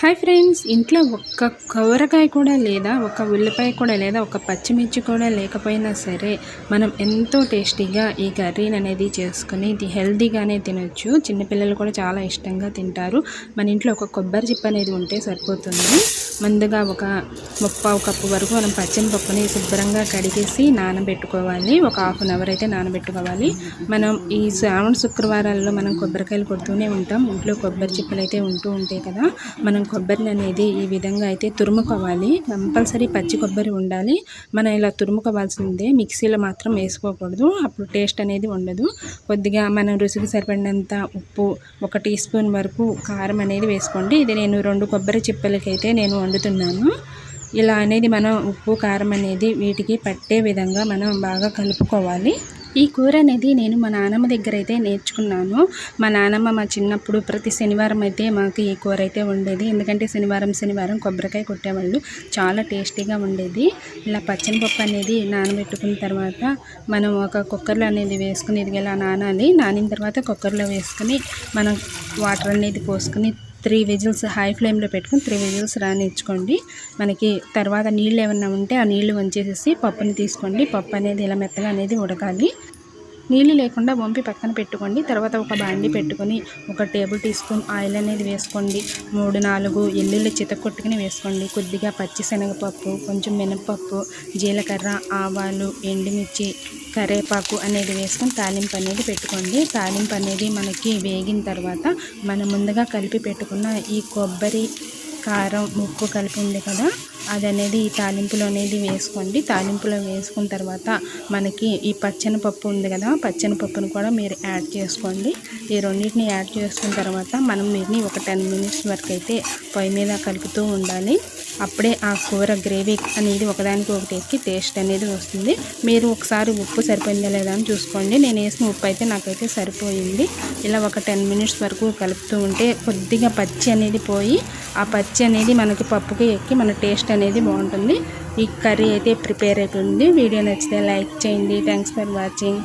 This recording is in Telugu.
హాయ్ ఫ్రెండ్స్ ఇంట్లో ఒక్క కూరగాయ కూడా లేదా ఒక ఉల్లిపాయ కూడా లేదా ఒక పచ్చిమిర్చి కూడా లేకపోయినా సరే మనం ఎంతో టేస్టీగా ఈ కర్రీని అనేది చేసుకుని ఇది హెల్తీగానే తినొచ్చు. చిన్నపిల్లలు కూడా చాలా ఇష్టంగా తింటారు. మన ఇంట్లో ఒక కొబ్బరి చిప్ప అనేది ఉంటే సరిపోతుంది. ముందుగా ఒక ముప్పావు కప్పు వరకు మనం పచ్చనిపప్పుని శుభ్రంగా కడిగేసి నానబెట్టుకోవాలి. ఒక హాఫ్ అన్ అవర్ అయితే నానబెట్టుకోవాలి. మనం ఈ శ్రావణ శుక్రవారాల్లో మనం కొబ్బరికాయలు కొడుతూనే ఉంటాం. ఇంట్లో కొబ్బరి చిప్పలు అయితే ఉంటూ ఉంటాయి కదా మనం కొబ్బరిని అనేది ఈ విధంగా అయితే తురుముకోవాలి. కంపల్సరీ పచ్చి కొబ్బరి ఉండాలి. మనం ఇలా తురుముకోవాల్సిందే. మిక్సీలో మాత్రం వేసుకోకూడదు. అప్పుడు టేస్ట్ అనేది ఉండదు. కొద్దిగా మనం రుచికి సరిపడినంత ఉప్పు ఒక టీ స్పూన్ వరకు కారం అనేది వేసుకోండి. ఇది నేను రెండు కొబ్బరి చిప్పలకైతే నేను వండుతున్నాను. ఇలా అనేది మనం ఉప్పు కారం అనేది వీటికి పట్టే విధంగా మనం బాగా కలుపుకోవాలి. ఈ కూర అనేది నేను మా నానమ్మ దగ్గర అయితే నేర్చుకున్నాను. మా నానమ్మ మా చిన్నప్పుడు ప్రతి శనివారం అయితే మాకు ఈ కూర అయితే ఉండేది ఎందుకంటే శనివారం శనివారం కొబ్బరికాయ కొట్టేవాళ్ళు. చాలా టేస్టీగా ఉండేది ఇలా పచ్చని పప్పు అనేది నానబెట్టుకున్న తర్వాత మనం ఒక కుక్కర్లో అనేది వేసుకుని ఇది ఇలా నానాలి? నానిన తర్వాత కుక్కర్లో వేసుకుని మనం వాటర్ అనేది పోసుకుని త్రీ విజిల్స్ హై ఫ్లేమ్లో పెట్టుకుని త్రీ విజిల్స్ రానిచ్చుకోండి. మనకి తర్వాత నీళ్ళు ఏమన్నా ఉంటే ఆ నీళ్ళు వంచేసేసి పప్పుని తీసుకోండి. పప్పు అనేది ఇలా మెత్తగా అనేది ఉడకాలి. నీళ్ళు లేకుండా వంపి పక్కన పెట్టుకోండి. తర్వాత ఒక బాండి పెట్టుకొని ఒక టేబుల్ టీ స్పూన్ ఆయిల్ అనేది వేసుకోండి. మూడు నాలుగు ఎల్లుల్లి చితకొట్టుకుని వేసుకోండి. కొద్దిగా పచ్చిశనగపప్పు కొంచెం మినపప్పు జీలకర్ర ఆవాలు ఎండుమిర్చి కరేపాకు అనేది వేసుకొని తాలింపు అనేది పెట్టుకోండి. తాలింపు అనేది మనకి వేగిన తర్వాత మనం ముందుగా కలిపి పెట్టుకున్న ఈ కొబ్బరి కారం ఉప్పు కలిపి ఉంది కదా అది అనేది ఈ తాలింపులో అనేది వేసుకోండి. తాలింపులో వేసుకున్న తర్వాత మనకి ఈ పచ్చని పప్పు ఉంది కదా పచ్చని పప్పును కూడా మీరు యాడ్ చేసుకోండి. ఈ రెండింటిని యాడ్ చేసుకున్న తర్వాత మనం వీటిని ఒక టెన్ మినిట్స్ వరకు అయితే పొయ్యి మీద కలుపుతూ ఉండాలి. అప్పుడే ఆ కూర గ్రేవీ అనేది ఒకదానికి ఒకటి ఎక్కి టేస్ట్ అనేది వస్తుంది. మీరు ఒకసారి ఉప్పు సరిపోయిందా లేదా అని చూసుకోండి. నేను వేసిన ఉప్పు అయితే నాకైతే సరిపోయింది. ఇలా ఒక టెన్ మినిట్స్ వరకు కలుపుతూ ఉంటే కొద్దిగా పచ్చి అనేది పోయి ఆ పచ్చి అనేది మనకి పప్పుకి ఎక్కి మన టేస్ట్ అనేది బాగుంటుంది. ఈ కర్రీ అయితే ప్రిపేర్ అయిపోయింది. వీడియో నచ్చితే లైక్ చేయండి. Thanks for watching